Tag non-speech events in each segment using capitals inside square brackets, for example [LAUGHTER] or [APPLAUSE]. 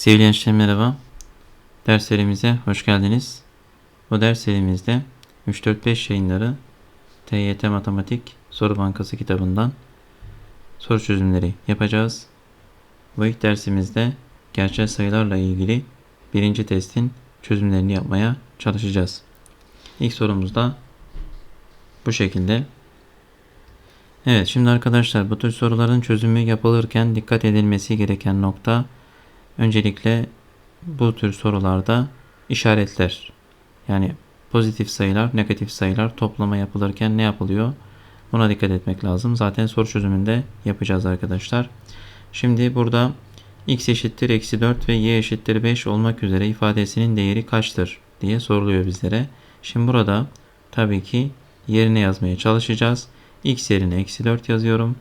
Sevgili gençler merhaba. Ders serimize hoş geldiniz. Bu ders serimizde 3-4-5 yayınları TYT Matematik Soru Bankası kitabından soru çözümleri yapacağız. Bu ilk dersimizde gerçel sayılarla ilgili birinci testin çözümlerini yapmaya çalışacağız. İlk sorumuz da bu şekilde. Evet şimdi arkadaşlar bu tür soruların çözümü yapılırken dikkat edilmesi gereken nokta öncelikle bu tür sorularda işaretler. Yani pozitif sayılar, negatif sayılar toplama yapılırken ne yapılıyor? Buna dikkat etmek lazım. Zaten soru çözümünde yapacağız arkadaşlar. Şimdi burada x eşittir eksi 4 ve y eşittir 5 olmak üzere ifadesinin değeri kaçtır diye soruluyor bizlere. Şimdi burada tabii ki yerine yazmaya çalışacağız. x yerine eksi 4 yazıyorum.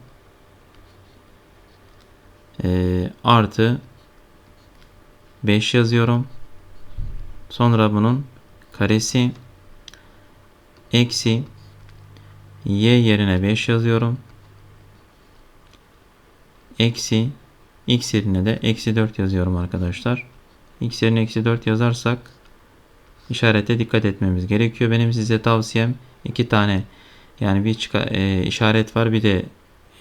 Ee, artı 5 yazıyorum. Sonra bunun karesi eksi y yerine 5 yazıyorum. Eksi x yerine de eksi 4 yazıyorum arkadaşlar. x yerine eksi 4 yazarsak işarete dikkat etmemiz gerekiyor. Benim size tavsiyem iki tane yani bir e, işaret var bir de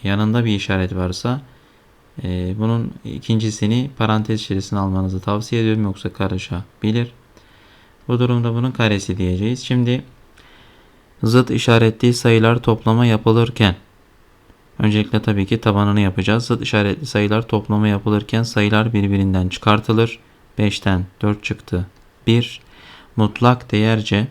yanında bir işaret varsa e, bunun ikincisini parantez içerisine almanızı tavsiye ediyorum yoksa karışabilir. Bu durumda bunun karesi diyeceğiz. Şimdi zıt işaretli sayılar toplama yapılırken öncelikle tabii ki tabanını yapacağız. Zıt işaretli sayılar toplama yapılırken sayılar birbirinden çıkartılır. 5'ten 4 çıktı. 1 mutlak değerce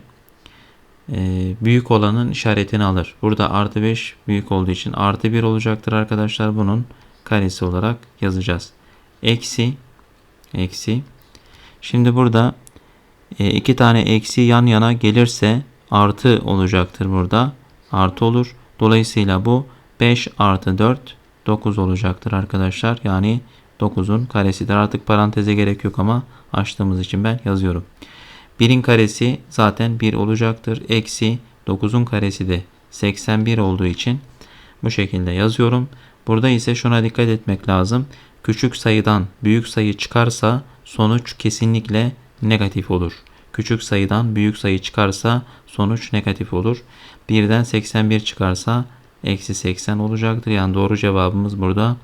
e, büyük olanın işaretini alır. Burada artı 5 büyük olduğu için artı 1 olacaktır arkadaşlar. Bunun karesi olarak yazacağız. Eksi eksi. Şimdi burada e, iki tane eksi yan yana gelirse artı olacaktır burada. Artı olur. Dolayısıyla bu 5 artı 4 9 olacaktır arkadaşlar. Yani 9'un karesidir. Artık paranteze gerek yok ama açtığımız için ben yazıyorum. 1'in karesi zaten 1 olacaktır. Eksi 9'un karesi de 81 olduğu için bu şekilde yazıyorum. Burada ise şuna dikkat etmek lazım. Küçük sayıdan büyük sayı çıkarsa sonuç kesinlikle negatif olur. Küçük sayıdan büyük sayı çıkarsa sonuç negatif olur. Birden 81 çıkarsa eksi 80 olacaktır. Yani doğru cevabımız burada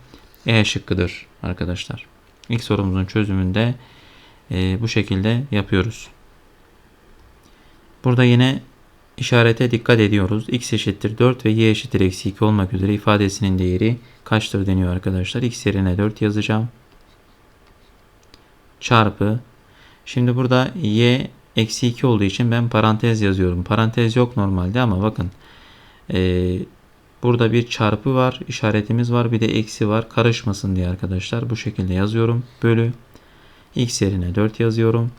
E şıkkıdır arkadaşlar. İlk sorumuzun çözümünde e, bu şekilde yapıyoruz. Burada yine işarete dikkat ediyoruz. x eşittir 4 ve y eşittir eksi 2 olmak üzere ifadesinin değeri kaçtır deniyor arkadaşlar. x yerine 4 yazacağım. Çarpı. Şimdi burada y eksi 2 olduğu için ben parantez yazıyorum. Parantez yok normalde ama bakın. Ee, burada bir çarpı var. işaretimiz var. Bir de eksi var. Karışmasın diye arkadaşlar. Bu şekilde yazıyorum. Bölü. x yerine 4 yazıyorum.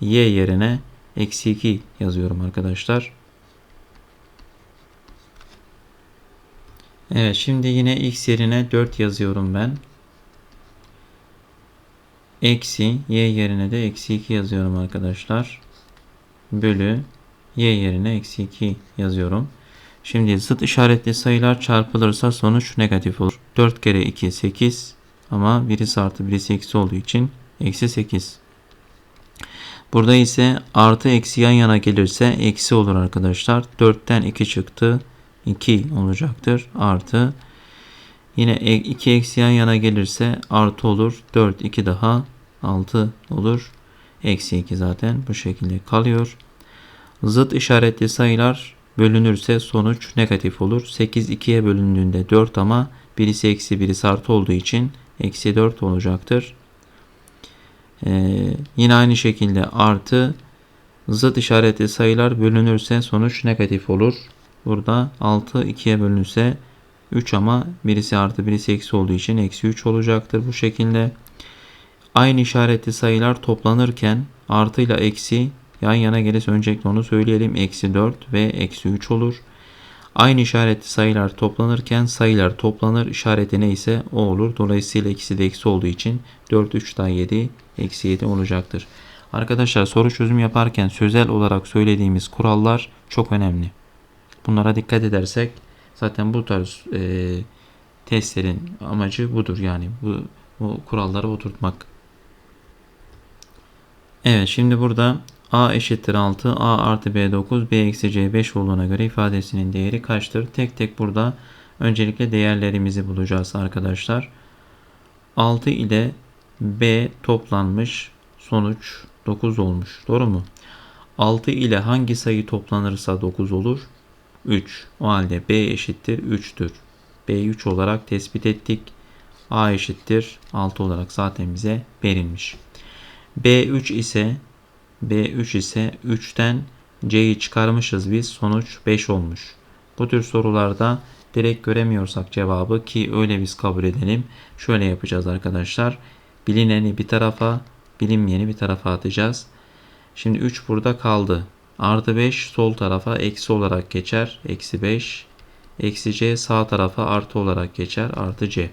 y yerine eksi 2 yazıyorum arkadaşlar. Evet şimdi yine x yerine 4 yazıyorum ben. Eksi y yerine de eksi 2 yazıyorum arkadaşlar. Bölü y yerine eksi 2 yazıyorum. Şimdi zıt işaretli sayılar çarpılırsa sonuç negatif olur. 4 kere 2 8 ama birisi artı birisi eksi olduğu için eksi 8. Burada ise artı eksi yan yana gelirse eksi olur arkadaşlar. 4'ten 2 çıktı. 2 olacaktır. Artı yine 2 eksi yan yana gelirse artı olur. 4 2 daha 6 olur. Eksi 2 zaten bu şekilde kalıyor. Zıt işaretli sayılar bölünürse sonuç negatif olur. 8 2'ye bölündüğünde 4 ama birisi eksi birisi artı olduğu için eksi 4 olacaktır. Ee, yine aynı şekilde artı zıt işaretli sayılar bölünürse sonuç negatif olur. Burada 6 2'ye bölünürse 3 ama birisi artı birisi eksi olduğu için eksi 3 olacaktır bu şekilde. Aynı işaretli sayılar toplanırken artı ile eksi yan yana gelirse öncelikle onu söyleyelim. Eksi 4 ve eksi 3 olur. Aynı işaretli sayılar toplanırken sayılar toplanır işareti neyse o olur. Dolayısıyla ikisi de eksi olduğu için 4 3 daha 7 eksi 7 olacaktır. Arkadaşlar soru çözüm yaparken sözel olarak söylediğimiz kurallar çok önemli. Bunlara dikkat edersek zaten bu tarz e, testlerin amacı budur yani bu, bu kuralları oturtmak. Evet şimdi burada a eşittir 6, a artı b 9, b eksi c 5 olduğuna göre ifadesinin değeri kaçtır? Tek tek burada öncelikle değerlerimizi bulacağız arkadaşlar. 6 ile b toplanmış sonuç 9 olmuş. Doğru mu? 6 ile hangi sayı toplanırsa 9 olur? 3. O halde b eşittir 3'tür. b 3 olarak tespit ettik. a eşittir 6 olarak zaten bize verilmiş. b3 ise b3 ise 3'ten c'yi çıkarmışız biz. Sonuç 5 olmuş. Bu tür sorularda direkt göremiyorsak cevabı ki öyle biz kabul edelim. Şöyle yapacağız arkadaşlar. Bilineni bir tarafa, bilinmeyeni bir tarafa atacağız. Şimdi 3 burada kaldı. Artı 5 sol tarafa eksi olarak geçer. Eksi 5. Eksi c sağ tarafa artı olarak geçer. Artı c.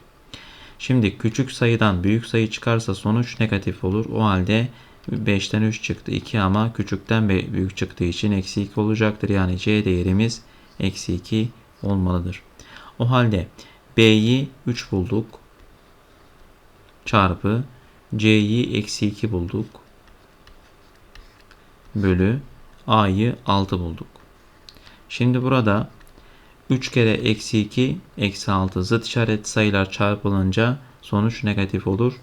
Şimdi küçük sayıdan büyük sayı çıkarsa sonuç negatif olur. O halde 5'ten 3 çıktı 2 ama küçükten büyük çıktığı için eksi 2 olacaktır. Yani c değerimiz eksi 2 olmalıdır. O halde b'yi 3 bulduk. Çarpı c'yi eksi 2 bulduk. Bölü a'yı 6 bulduk. Şimdi burada 3 kere eksi 2 eksi 6 zıt işaret sayılar çarpılınca sonuç negatif olur.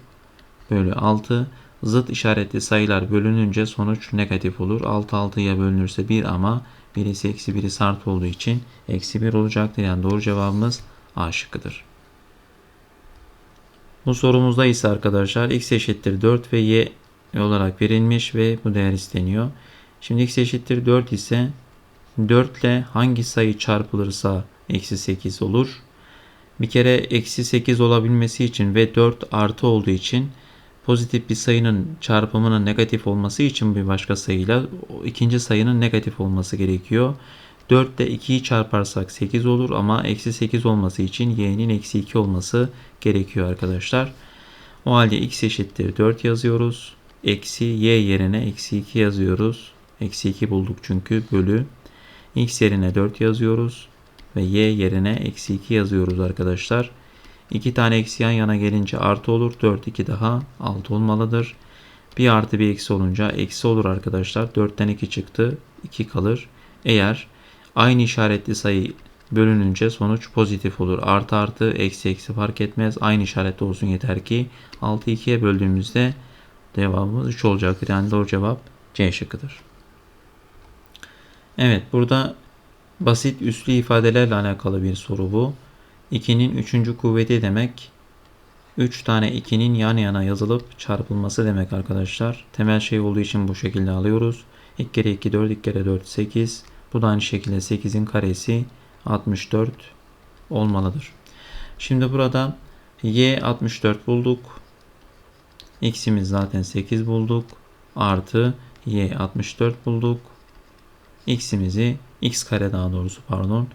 Bölü 6 zıt işaretli sayılar bölününce sonuç negatif olur. 6 6'ya bölünürse 1 ama birisi eksi birisi artı olduğu için eksi 1 olacaktır. Yani doğru cevabımız A şıkkıdır. Bu sorumuzda ise arkadaşlar x eşittir 4 ve y olarak verilmiş ve bu değer isteniyor. Şimdi x eşittir 4 ise 4 ile hangi sayı çarpılırsa eksi 8 olur. Bir kere eksi 8 olabilmesi için ve 4 artı olduğu için pozitif bir sayının çarpımının negatif olması için bir başka sayıyla ikinci sayının negatif olması gerekiyor. 4 ile 2'yi çarparsak 8 olur ama eksi 8 olması için y'nin eksi 2 olması gerekiyor arkadaşlar. O halde x eşittir 4 yazıyoruz. Eksi y yerine eksi 2 yazıyoruz. Eksi 2 bulduk çünkü bölü. x yerine 4 yazıyoruz. Ve y yerine eksi 2 yazıyoruz arkadaşlar. 2 tane eksi yan yana gelince artı olur. 4 2 daha 6 olmalıdır. Bir artı bir eksi olunca eksi olur arkadaşlar. 4'ten 2 çıktı. 2 kalır. Eğer aynı işaretli sayı bölününce sonuç pozitif olur. Artı artı eksi eksi fark etmez. Aynı işaretli olsun yeter ki 6 2'ye böldüğümüzde cevabımız 3 olacaktır. Yani doğru cevap C şıkkıdır. Evet burada basit üslü ifadelerle alakalı bir soru bu. 2'nin 3. kuvveti demek 3 tane 2'nin yan yana yazılıp çarpılması demek arkadaşlar. Temel şey olduğu için bu şekilde alıyoruz. 2 kere 2 4, 2 kere 4 8. Bu da aynı şekilde 8'in karesi 64 olmalıdır. Şimdi burada y 64 bulduk. x'imiz zaten 8 bulduk. Artı y 64 bulduk. X'imizi x kare daha doğrusu pardon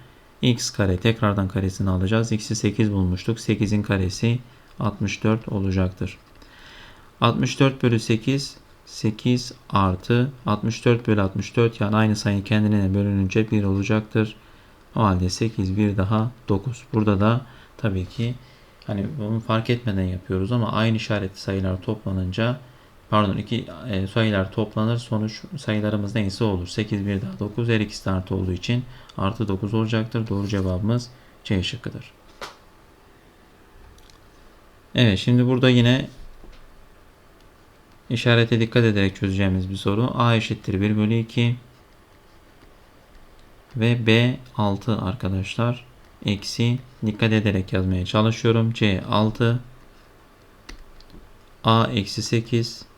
x kare tekrardan karesini alacağız. x'i 8 bulmuştuk. 8'in karesi 64 olacaktır. 64 bölü 8 8 artı 64 bölü 64 yani aynı sayı kendine bölününce 1 olacaktır. O halde 8 bir daha 9. Burada da tabii ki hani bunu fark etmeden yapıyoruz ama aynı işaretli sayılar toplanınca pardon iki e, sayılar toplanır sonuç sayılarımız neyse olur. 8 bir daha 9 her ikisi de artı olduğu için artı 9 olacaktır. Doğru cevabımız C şıkkıdır. Evet şimdi burada yine işarete dikkat ederek çözeceğimiz bir soru. A eşittir 1 bölü 2 ve B 6 arkadaşlar. Eksi dikkat ederek yazmaya çalışıyorum. C 6 A eksi 8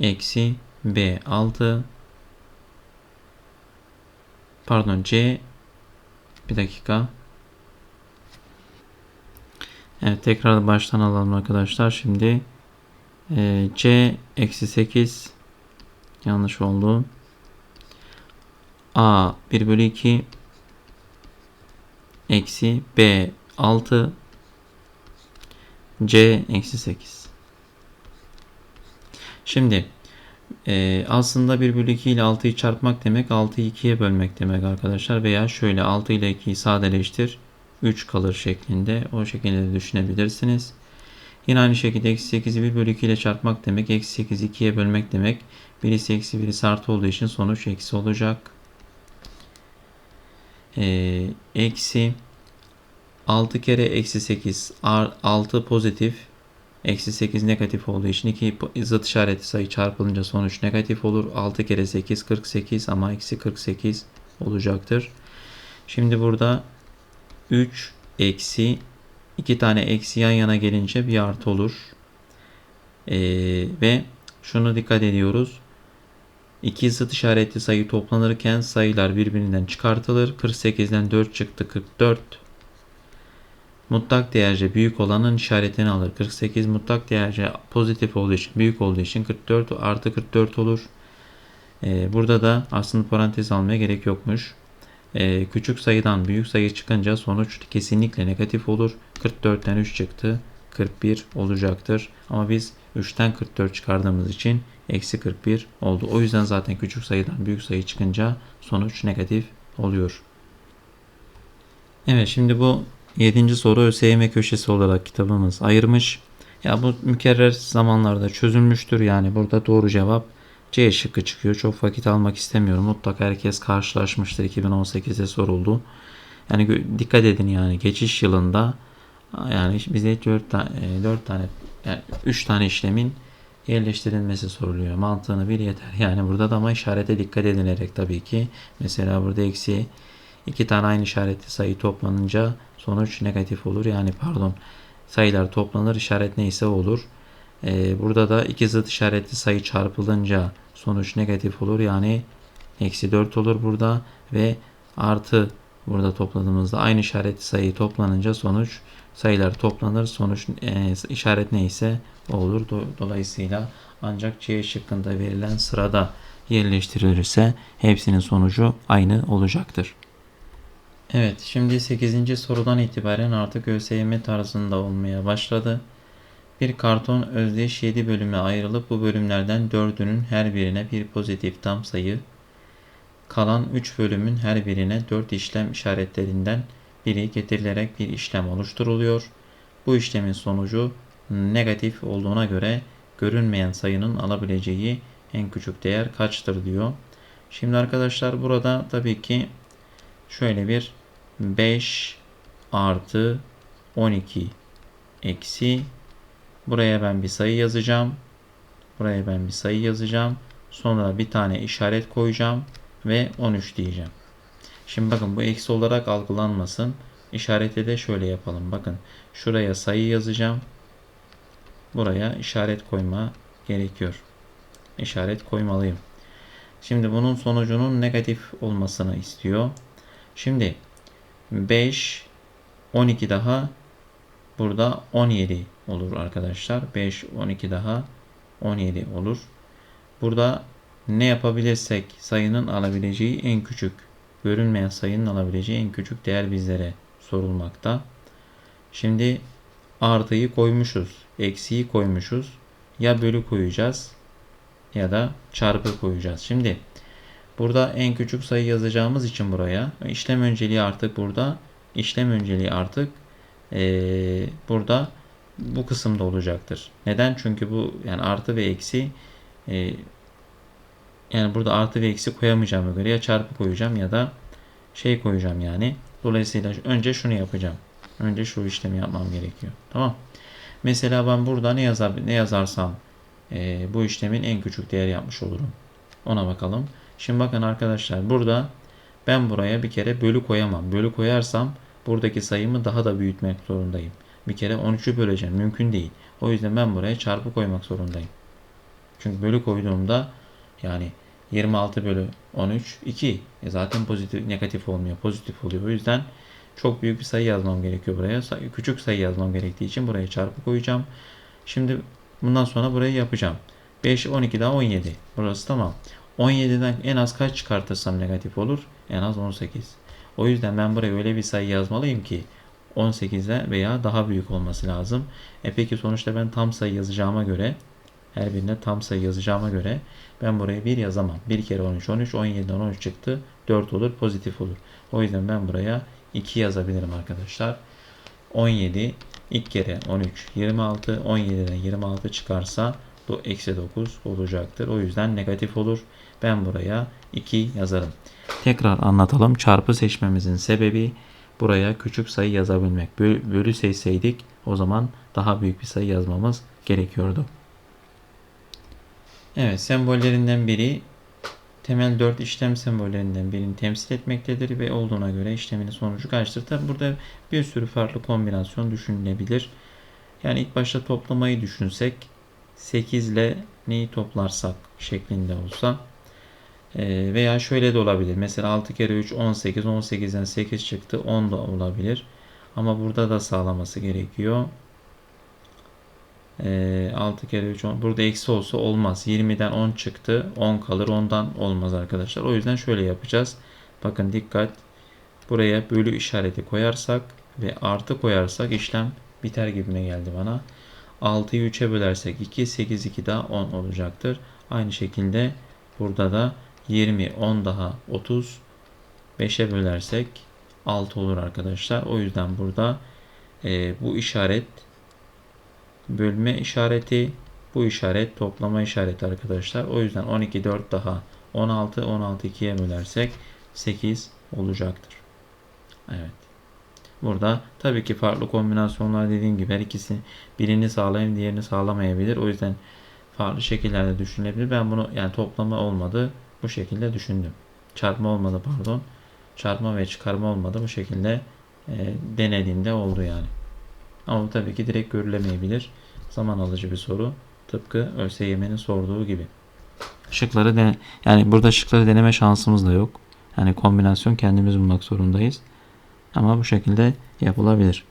eksi B 6 pardon C bir dakika Evet tekrar baştan alalım arkadaşlar. Şimdi e, C eksi 8 yanlış oldu. A 1 bölü 2 eksi B 6 C eksi 8. Şimdi e, aslında 1 bölü 2 ile 6'yı çarpmak demek 6'yı 2'ye bölmek demek arkadaşlar. Veya şöyle 6 ile 2'yi sadeleştir 3 kalır şeklinde o şekilde de düşünebilirsiniz. Yine aynı şekilde eksi 8'i 1 bölü 2 ile çarpmak demek. Eksi 8'i 2'ye bölmek demek. Birisi eksi birisi artı olduğu için sonuç eksi olacak. Ee, eksi 6 kere eksi 8 ar- 6 pozitif eksi 8 negatif olduğu için iki zıt işareti sayı çarpılınca sonuç negatif olur. 6 kere 8 48 ama eksi 48 olacaktır. Şimdi burada 3 eksi 2 tane eksi yan yana gelince bir artı olur. Ee, ve şunu dikkat ediyoruz. İki zıt işaretli sayı toplanırken sayılar birbirinden çıkartılır. 48'den 4 çıktı 44. Mutlak değerce büyük olanın işaretini alır. 48 mutlak değerce pozitif olduğu için büyük olduğu için 44 artı 44 olur. Ee, burada da aslında parantez almaya gerek yokmuş. Ee, küçük sayıdan büyük sayı çıkınca sonuç kesinlikle negatif olur. 44'ten 3 çıktı. 41 olacaktır. Ama biz 3'ten 44 çıkardığımız için eksi 41 oldu. O yüzden zaten küçük sayıdan büyük sayı çıkınca sonuç negatif oluyor. Evet şimdi bu 7. soru ÖSYM köşesi olarak kitabımız ayırmış. Ya bu mükerrer zamanlarda çözülmüştür. Yani burada doğru cevap C şıkkı çıkıyor. Çok vakit almak istemiyorum. Mutlaka herkes karşılaşmıştır. 2018'de soruldu. Yani dikkat edin yani geçiş yılında yani bize 4 tane 4 tane yani 3 tane işlemin yerleştirilmesi soruluyor. Mantığını bir yeter. Yani burada da ama işarete dikkat edilerek tabii ki. Mesela burada eksi iki tane aynı işaretli sayı toplanınca sonuç negatif olur. Yani pardon sayılar toplanır işaret neyse olur. Ee, burada da iki zıt işaretli sayı çarpılınca sonuç negatif olur. Yani eksi 4 olur burada ve artı burada topladığımızda aynı işaretli sayı toplanınca sonuç sayılar toplanır. Sonuç e, işaret neyse olur. Do- Dolayısıyla ancak C şıkkında verilen sırada yerleştirilirse hepsinin sonucu aynı olacaktır. Evet, şimdi 8. sorudan itibaren artık ÖSYM tarzında olmaya başladı. Bir karton özdeş 7 bölüme ayrılıp bu bölümlerden 4'ünün her birine bir pozitif tam sayı, kalan 3 bölümün her birine 4 işlem işaretlerinden biri getirilerek bir işlem oluşturuluyor. Bu işlemin sonucu negatif olduğuna göre görünmeyen sayının alabileceği en küçük değer kaçtır diyor. Şimdi arkadaşlar burada tabii ki şöyle bir 5 artı 12 eksi buraya ben bir sayı yazacağım. Buraya ben bir sayı yazacağım. Sonra bir tane işaret koyacağım ve 13 diyeceğim. Şimdi bakın bu eksi olarak algılanmasın. İşareti de şöyle yapalım. Bakın şuraya sayı yazacağım. Buraya işaret koyma gerekiyor. İşaret koymalıyım. Şimdi bunun sonucunun negatif olmasını istiyor. Şimdi 5 12 daha burada 17 olur arkadaşlar. 5 12 daha 17 olur. Burada ne yapabilirsek sayının alabileceği en küçük görünmeyen sayının alabileceği en küçük değer bizlere sorulmakta. Şimdi artıyı koymuşuz. Eksiyi koymuşuz. Ya bölü koyacağız ya da çarpı koyacağız. Şimdi burada en küçük sayı yazacağımız için buraya işlem önceliği artık burada işlem önceliği artık ee, burada bu kısımda olacaktır. Neden? Çünkü bu yani artı ve eksi e, yani burada artı ve eksi koyamayacağım göre ya çarpı koyacağım ya da şey koyacağım yani. Dolayısıyla önce şunu yapacağım. Önce şu işlemi yapmam gerekiyor. Tamam. Mesela ben burada ne yazar ne yazarsam e, bu işlemin en küçük değer yapmış olurum. Ona bakalım. Şimdi bakın arkadaşlar burada ben buraya bir kere bölü koyamam. Bölü koyarsam buradaki sayımı daha da büyütmek zorundayım. Bir kere 13'ü böleceğim. Mümkün değil. O yüzden ben buraya çarpı koymak zorundayım. Çünkü bölü koyduğumda yani 26 bölü 13 2. E zaten pozitif negatif olmuyor. Pozitif oluyor. O yüzden çok büyük bir sayı yazmam gerekiyor buraya. Küçük sayı yazmam gerektiği için buraya çarpı koyacağım. Şimdi bundan sonra burayı yapacağım. 5, 12 daha 17. Burası tamam. 17'den en az kaç çıkartırsam negatif olur? En az 18. O yüzden ben buraya öyle bir sayı yazmalıyım ki 18'e veya daha büyük olması lazım. E peki sonuçta ben tam sayı yazacağıma göre her birine tam sayı yazacağıma göre ben buraya 1 yazamam. 1 kere 13 13 17'den 13 çıktı. 4 olur pozitif olur. O yüzden ben buraya 2 yazabilirim arkadaşlar. 17 ilk kere 13, 26, 17'den 26 çıkarsa bu eksi 9 olacaktır. O yüzden negatif olur. Ben buraya 2 yazarım. Tekrar anlatalım. Çarpı seçmemizin sebebi buraya küçük sayı yazabilmek. Bölü, bölü seçseydik o zaman daha büyük bir sayı yazmamız gerekiyordu. Evet sembollerinden biri temel 4 işlem sembollerinden birini temsil etmektedir ve olduğuna göre işlemin sonucu kaçtır? Tabi burada bir sürü farklı kombinasyon düşünülebilir. Yani ilk başta toplamayı düşünsek 8 ile neyi toplarsak şeklinde olsa ee, veya şöyle de olabilir. Mesela 6 kere 3 18. 18'den 8 çıktı. 10 da olabilir. Ama burada da sağlaması gerekiyor. 6 kere 3 10. Burada eksi olsa olmaz. 20'den 10 çıktı. 10 kalır. Ondan olmaz arkadaşlar. O yüzden şöyle yapacağız. Bakın dikkat. Buraya bölü işareti koyarsak ve artı koyarsak işlem biter gibime geldi bana. 6'yı 3'e bölersek 2, 8, 2 daha 10 olacaktır. Aynı şekilde burada da 20, 10 daha 30. 5'e bölersek 6 olur arkadaşlar. O yüzden burada e, bu işaret bölme işareti bu işaret toplama işareti arkadaşlar. O yüzden 12 4 daha 16 16 2'ye bölersek 8 olacaktır. Evet. Burada tabii ki farklı kombinasyonlar dediğim gibi her ikisi birini sağlayayım diğerini sağlamayabilir. O yüzden farklı şekillerde düşünülebilir. Ben bunu yani toplama olmadı. Bu şekilde düşündüm. Çarpma olmadı pardon. Çarpma ve çıkarma olmadı. Bu şekilde e, denediğimde oldu yani. Ama bu tabii ki direkt görülemeyebilir. Zaman alıcı bir soru. Tıpkı ÖSYM'nin sorduğu gibi. Şıkları de, yani burada şıkları deneme şansımız da yok. Yani kombinasyon kendimiz bulmak zorundayız. Ama bu şekilde yapılabilir.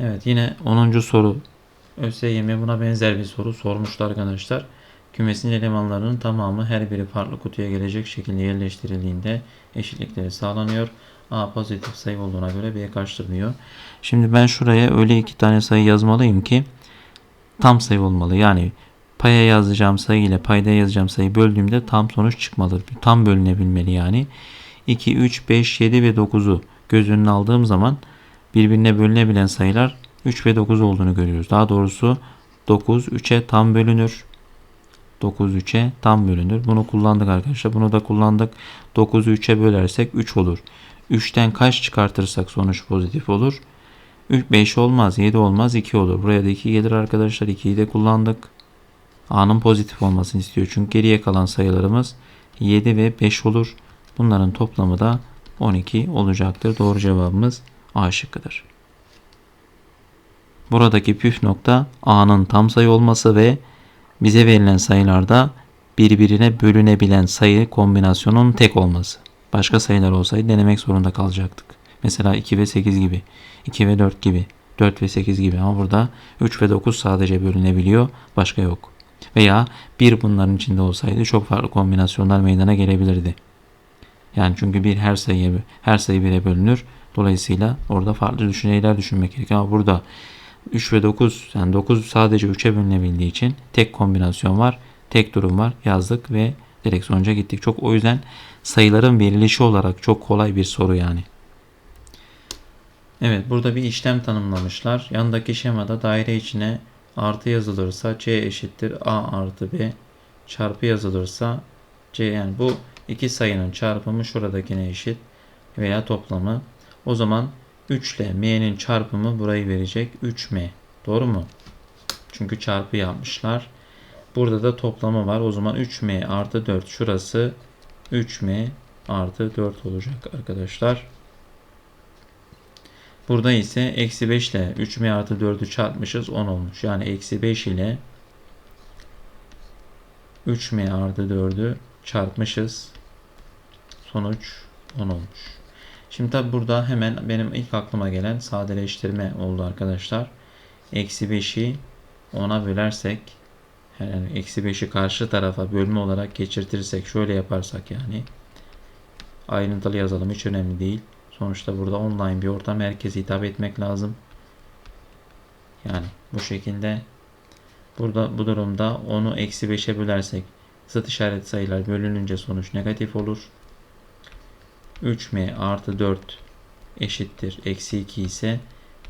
Evet yine 10. soru. ÖSYM buna benzer bir soru sormuştu arkadaşlar. Kümesin elemanlarının tamamı her biri farklı kutuya gelecek şekilde yerleştirildiğinde eşitlikleri sağlanıyor. A pozitif sayı olduğuna göre B kaçtır diyor. Şimdi ben şuraya öyle iki tane sayı yazmalıyım ki tam sayı olmalı. Yani paya yazacağım sayı ile payda yazacağım sayı böldüğümde tam sonuç çıkmalı. Tam bölünebilmeli yani. 2, 3, 5, 7 ve 9'u göz önüne aldığım zaman birbirine bölünebilen sayılar 3 ve 9 olduğunu görüyoruz. Daha doğrusu 9 3'e tam bölünür. 9 3'e tam bölünür. Bunu kullandık arkadaşlar. Bunu da kullandık. 9'u 3'e bölersek 3 olur. 3'ten kaç çıkartırsak sonuç pozitif olur. 3, 5 olmaz, 7 olmaz, 2 olur. Buraya da 2 gelir arkadaşlar. 2'yi de kullandık. A'nın pozitif olmasını istiyor. Çünkü geriye kalan sayılarımız 7 ve 5 olur. Bunların toplamı da 12 olacaktır. Doğru cevabımız A şıkkıdır. Buradaki püf nokta A'nın tam sayı olması ve bize verilen sayılarda birbirine bölünebilen sayı kombinasyonun tek olması. Başka sayılar olsaydı denemek zorunda kalacaktık. Mesela 2 ve 8 gibi, 2 ve 4 gibi, 4 ve 8 gibi ama burada 3 ve 9 sadece bölünebiliyor, başka yok. Veya bir bunların içinde olsaydı çok farklı kombinasyonlar meydana gelebilirdi. Yani çünkü bir her sayıya her sayı bire bölünür. Dolayısıyla orada farklı düşünceler düşünmek gerekiyor. Ama burada 3 ve 9 yani 9 sadece 3'e bölünebildiği için tek kombinasyon var. Tek durum var. Yazdık ve direkt sonuca gittik. Çok o yüzden sayıların verilişi olarak çok kolay bir soru yani. Evet burada bir işlem tanımlamışlar. Yandaki şemada daire içine artı yazılırsa C eşittir A artı B çarpı yazılırsa C yani bu iki sayının çarpımı şuradakine eşit veya toplamı. O zaman 3 ile m'nin çarpımı burayı verecek 3m. Doğru mu? Çünkü çarpı yapmışlar. Burada da toplama var. O zaman 3m artı 4 şurası 3m artı 4 olacak arkadaşlar. Burada ise eksi 5 ile 3m artı 4'ü çarpmışız 10 olmuş. Yani eksi 5 ile 3m artı 4'ü çarpmışız. Sonuç 10 olmuş. Şimdi tabi burada hemen benim ilk aklıma gelen sadeleştirme oldu arkadaşlar. Eksi 5'i 10'a bölersek yani eksi 5'i karşı tarafa bölme olarak geçirtirsek şöyle yaparsak yani ayrıntılı yazalım hiç önemli değil. Sonuçta burada online bir ortam herkese hitap etmek lazım. Yani bu şekilde burada bu durumda onu eksi 5'e bölersek zıt işaret sayılar bölününce sonuç negatif olur. 3m artı 4 eşittir eksi 2 ise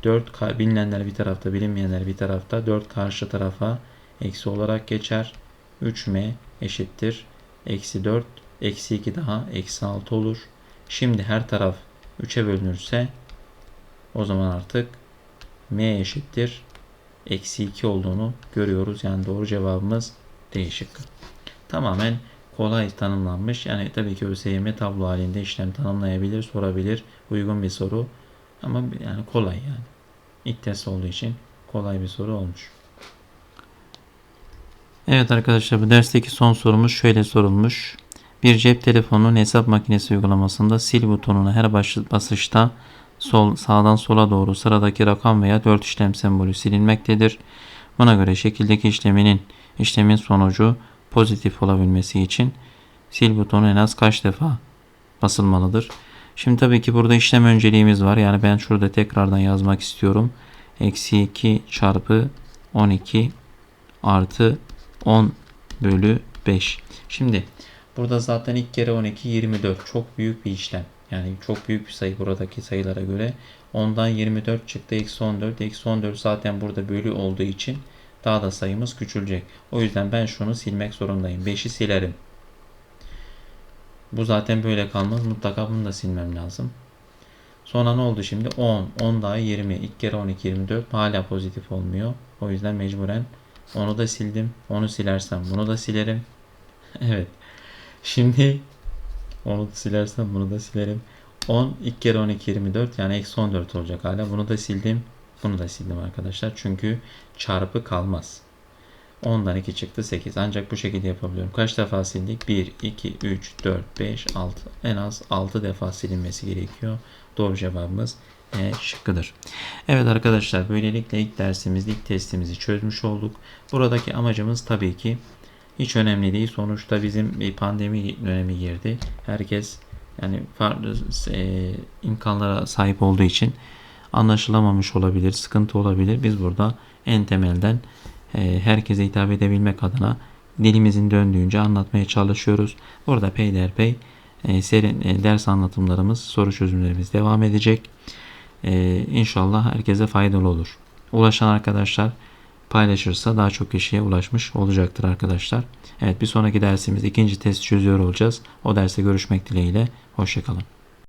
4 bilinenler bir tarafta bilinmeyenler bir tarafta 4 karşı tarafa eksi olarak geçer. 3m eşittir. Eksi 4 eksi 2 daha eksi 6 olur. Şimdi her taraf 3'e bölünürse o zaman artık m eşittir. Eksi 2 olduğunu görüyoruz. Yani doğru cevabımız D şıkkı. Tamamen kolay tanımlanmış. Yani tabii ki ÖSYM tablo halinde işlem tanımlayabilir, sorabilir. Uygun bir soru. Ama yani kolay yani. İlk test olduğu için kolay bir soru olmuş. Evet arkadaşlar bu dersteki son sorumuz şöyle sorulmuş. Bir cep telefonunun hesap makinesi uygulamasında sil butonuna her basışta sol sağdan sola doğru sıradaki rakam veya 4 işlem sembolü silinmektedir. Buna göre şekildeki işleminin işlemin sonucu pozitif olabilmesi için sil butonu en az kaç defa basılmalıdır? Şimdi tabii ki burada işlem önceliğimiz var. Yani ben şurada tekrardan yazmak istiyorum. Eksi 2 çarpı 12 artı 10 bölü 5. Şimdi burada zaten ilk kere 12 24 çok büyük bir işlem. Yani çok büyük bir sayı buradaki sayılara göre. Ondan 24 çıktı eksi 14. Eksi 14 zaten burada bölü olduğu için daha da sayımız küçülecek. O yüzden ben şunu silmek zorundayım. 5'i silerim. Bu zaten böyle kalmaz. Mutlaka bunu da silmem lazım. Sonra ne oldu şimdi? 10. 10 daha 20. İlk kere 12 24. Hala pozitif olmuyor. O yüzden mecburen onu da sildim. Onu silersem bunu da silerim. [LAUGHS] evet. Şimdi onu da silersem bunu da silerim. 10 ilk kere 12 24 yani eksi 14 olacak hala. Bunu da sildim. Bunu da sildim arkadaşlar. Çünkü çarpı kalmaz. 10'dan 2 çıktı 8. Ancak bu şekilde yapabiliyorum. Kaç defa sildik? 1, 2, 3, 4, 5, 6. En az 6 defa silinmesi gerekiyor. Doğru cevabımız E şıkkıdır. Evet arkadaşlar böylelikle ilk dersimizde ilk testimizi çözmüş olduk. Buradaki amacımız tabii ki hiç önemli değil. Sonuçta bizim bir pandemi dönemi girdi. Herkes yani farklı e, imkanlara sahip olduğu için anlaşılamamış olabilir, sıkıntı olabilir. Biz burada en temelden e, herkese hitap edebilmek adına dilimizin döndüğünce anlatmaya çalışıyoruz. Burada peyderpey e, serin e, ders anlatımlarımız, soru çözümlerimiz devam edecek. İnşallah herkese faydalı olur. Ulaşan arkadaşlar paylaşırsa daha çok kişiye ulaşmış olacaktır arkadaşlar. Evet bir sonraki dersimiz ikinci test çözüyor olacağız. O derste görüşmek dileğiyle. Hoşçakalın.